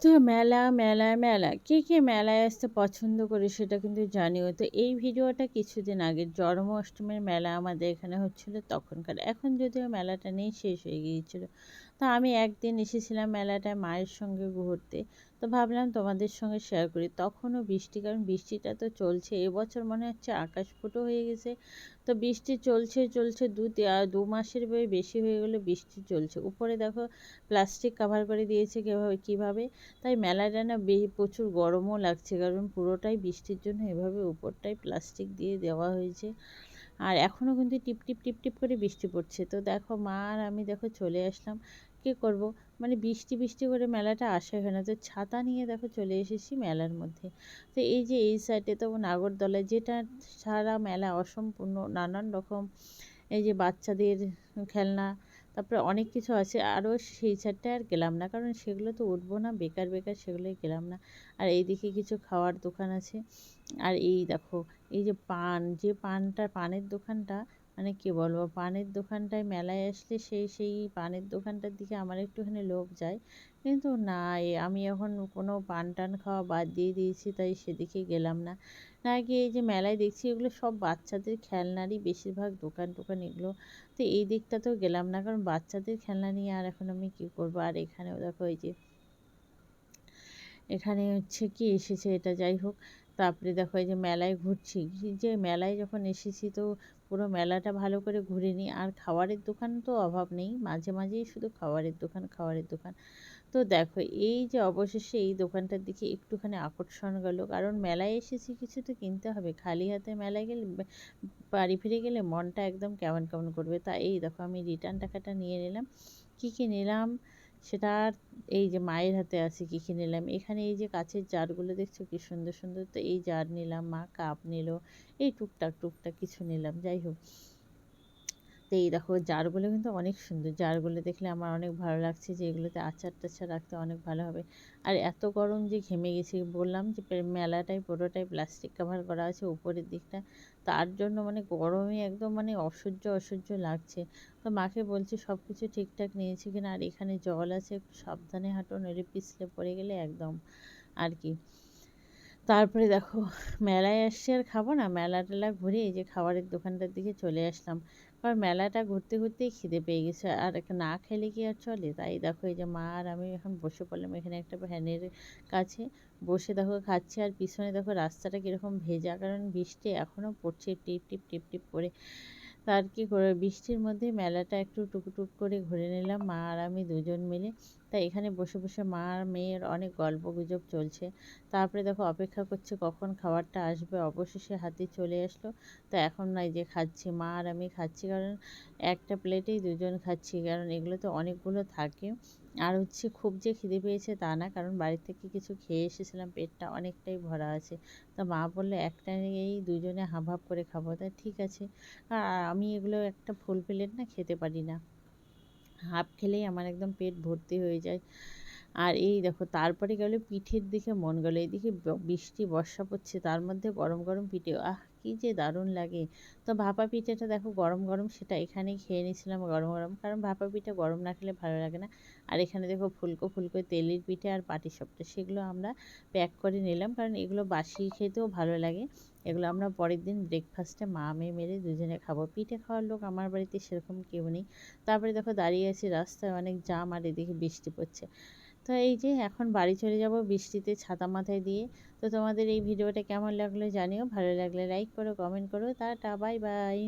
তো মেলা, মেলা, মেলা। কে, কে মেলায় আসতে পছন্দ করে সেটা কিন্তু জানিও। তো এই ভিডিওটা কিছুদিন আগে জন্মাষ্টমীর মেলা আমাদের এখানে হচ্ছিল তখনকার। এখন যদিও মেলাটা নেই শেষ হয়ে গিয়েছিল। তো আমি একদিন এসেছিলাম মেলাটায় মায়ের সঙ্গে ঘুরতে। তো ভাবলাম তোমাদের সঙ্গে শেয়ার করি। তখনও বৃষ্টি, কারণ বৃষ্টিটা তো চলছে। এবছর মনে হচ্ছে আকাশ ফুটো হয়ে গেছে। তো বৃষ্টি চলছে চলছে দু দু মাসের বেশি হয়ে গেলো বৃষ্টি চলছে। উপরে দেখো প্লাস্টিক কাভার করে দিয়েছে কীভাবে কীভাবে তাই মেলাটা না বে, প্রচুর গরমও লাগছে কারণ পুরোটাই বৃষ্টির জন্য এভাবে উপরটাই প্লাস্টিক দিয়ে দেওয়া হয়েছে আর এখনও কিন্তু টিপ টিপ টিপ টিপ করে বৃষ্টি পড়ছে। তো দেখো মা আর আমি দেখো চলে আসলাম। কী করব? মানে বৃষ্টি বৃষ্টি করে মেলাটা আসাই হয় না। তো ছাতা নিয়ে দেখো চলে এসেছি মেলার মধ্যে। তো এই যে এই সাইডে তো নাগরদোলা যেটা সারা মেলা অসম্পূর্ণ, নানান রকম এই যে বাচ্চাদের খেলনা তারপরে অনেক কিছু আছে। আরও সেই সাইডটায় আর গেলাম না। কারণ সেগুলো তো উঠবো না, বেকার বেকার সেগুলোই গেলাম না। আর এইদিকে কিছু খাওয়ার দোকান আছে। আর এই দেখো, এই যে পান, যে পানটা, পানের দোকানটা মানে কী বলব? পানের দোকানটায় মেলায় আসলে সেই সেই পানের দোকানটার দিকে আমার একটুখানি লোভ যায়। কিন্তু না, এ আমি এখন কোনো পান টান খাওয়া বাদ দিয়ে দিয়েছি, তাই সেদিকে গেলাম না। না গিয়ে এই যে মেলায় দেখছি এগুলো সব বাচ্চাদের খেলনারই বেশিরভাগ দোকান টোকান এগুলো। তো এই দিকটাতেও গেলাম না, কারণ বাচ্চাদের খেলনা নিয়ে আর এখন আমি কী করব? আর এখানেও দেখো এই যে, এখানে হচ্ছে কি এসেছে এটা যাই হোক। তারপরে দেখো এই যে মেলায় ঘুরছি যে মেলায় যখন এসেছি তো পুরো মেলাটা ভালো করে ঘুরে নিই আর খাবারের দোকান তো অভাব নেই, মাঝে মাঝেই শুধু খাবারের দোকান খাবারের দোকান। তো দেখো এই যে অবশেষে এই দোকানটার দিকে একটুখানি আকর্ষণ গেল, কারণ মেলায় এসেছি কিছু তো কিনতে হবে, খালি হাতে মেলায় গেলে বাড়ি ফিরে গেলে মনটা একদম কেমন কেমন করবে। তা এই দেখো আমি রিটার্ন টাকাটা নিয়ে নিলাম, কী কী নিলাম? সেটা আর এই যে মায়ের হাতে আছে কী নিলাম, এখানে এই যে কাছের জারগুলো দেখছ কি সুন্দর সুন্দর, তো এই জার নিলাম, মা কাপ নিল, এই টুকটাক টুকটাক কিছু নিলাম, যাই হোক। তো এই দেখো জারগুলো কিন্তু অনেক সুন্দর। জারগুলো দেখলে আমার অনেক ভালো লাগছে যে এগুলোতে আচার টাচার রাখতে অনেক ভালো হবে। আর এত গরম যে ঘেমে গেছি, বললাম যে মেলাটাই পুরোটাই প্লাস্টিক কাভার করা আছে উপরের দিকটা। তার জন্য মানে গরমে একদম মানে অসহ্য অসহ্য লাগছে। তো মাকে বলছি সব কিছু ঠিকঠাক নিয়েছি কিনা? আর এখানে জল আছে, একটু সাবধানে হাঁটো, নইলে পিছলে পড়ে গেলে একদম আর কি। তারপরে দেখো, মেলায় আসছি আর খাব না। মেলা টেলা ঘুরে এই যে খাবারের দোকানটার দিকে চলে আসলাম। কারণ মেলাটা ঘুরতে ঘুরতেই খিদে পেয়ে গেছে। আর না খেলে কি আর চলে? তাই দেখো এই যে মা আর আমি এখন বসে পড়লাম এখানে একটা ভ্যানের কাছে। বসে দেখো খাচ্ছি আর পিছনে দেখো রাস্তাটা কীরকম ভেজা। কারণ বৃষ্টি এখনও পড়ছে টিপ টিপ টিপ টিপ করে। তার কি করে বৃষ্টির মধ্যে মেলাটা একটু টুকটুক করে ঘুরে নিলাম, মা আর আমি দুজন মিলে। তাই এখানে বসে বসে মা আর মেয়ের অনেক গল্প গুজব চলছে। তারপরে দেখো অপেক্ষা করছে কখন খাবারটা আসবে, অবশেষে হাতে চলে আসলো। তা এখন নয় যে খাচ্ছি, মা আর আমি খাচ্ছি, কারণ একটা প্লেটেই দুজন খাচ্ছি, কারণ এগুলো তো অনেকগুলো থাকে। আর হচ্ছে খুব যে খিদে পেয়েছে তা না, কারণ বাড়ি থেকে কিছু খেয়ে এসেছিলাম, পেটটা অনেকটাই ভরা আছে। তো মা বলল, একটা নিয়েই দুজনে হাফ করে খাব। তা ঠিক আছে। আর আমি এগুলো একটা ফুল প্লেট না খেতে পারি না। হাফ খেলেই আমার একদম পেট ভর্তি হয়ে যায়। আর এই দেখো, তারপরে গেল পিঠের দিকে মন গেল। এইদিকে বৃষ্টি, বর্ষা পড়ছে, তার মধ্যে গরম গরম পিঠে, আহ! কী যে দারুণ লাগে। তো ভাপা পিঠেটা দেখো গরম গরম সেটা এখানেই খেয়ে নিয়েছিলাম গরম গরম। কারণ ভাপা পিঠা গরম না খেলে ভালো লাগে না। আর এখানে দেখো ফুলকো ফুলকো তেলের পিঠে আর পাটি সবটা সেগুলো আমরা প্যাক করে নিলাম। কারণ এগুলো বাসি খেতেও ভালো লাগে। এগুলো আমরা পরের দিন ব্রেকফাস্টে মা মেয়ে মেরে দুজনে খাব। পিঠে খাওয়ার লোক আমার বাড়িতে সেরকম কেউ নেই। তারপরে দেখো দাঁড়িয়ে আছি রাস্তায় অনেক জাম আর এদিকে বৃষ্টি পড়ছে। তো এই যে এখন বাড়ি চলে যাব বৃষ্টিতে ছাতা মাথায় দিয়ে। তো তোমাদের এই ভিডিওটা কেমন লাগল জানিও, ভালো লাগলে লাইক করো কমেন্ট করো, টাটা বাই বাই